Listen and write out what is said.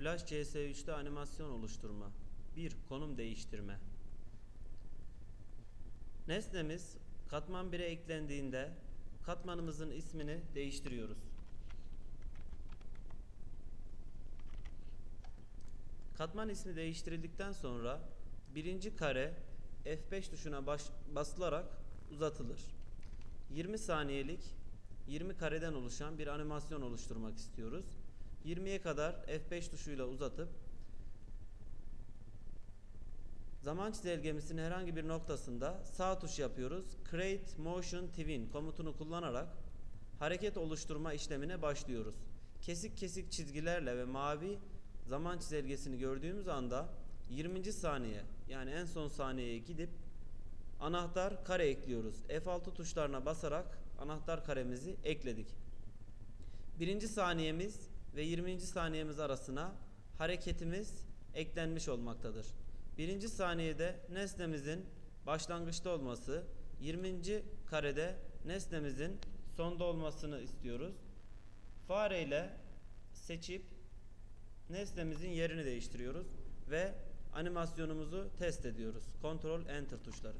Flash CS3'te animasyon oluşturma. 1. Konum değiştirme. Nesnemiz katman 1'e eklendiğinde katmanımızın ismini değiştiriyoruz. Katman ismi değiştirildikten sonra birinci kare F5 tuşuna baş- basılarak uzatılır. 20 saniyelik 20 kareden oluşan bir animasyon oluşturmak istiyoruz. 20'ye kadar F5 tuşuyla uzatıp zaman çizelgemizin herhangi bir noktasında sağ tuş yapıyoruz. Create Motion Twin komutunu kullanarak hareket oluşturma işlemine başlıyoruz. Kesik kesik çizgilerle ve mavi zaman çizelgesini gördüğümüz anda 20. saniye yani en son saniyeye gidip anahtar kare ekliyoruz. F6 tuşlarına basarak anahtar karemizi ekledik. Birinci saniyemiz ve 20. saniyemiz arasına hareketimiz eklenmiş olmaktadır. Birinci saniyede nesnemizin başlangıçta olması, 20. karede nesnemizin sonda olmasını istiyoruz. Fareyle seçip nesnemizin yerini değiştiriyoruz ve animasyonumuzu test ediyoruz. Ctrl Enter tuşları.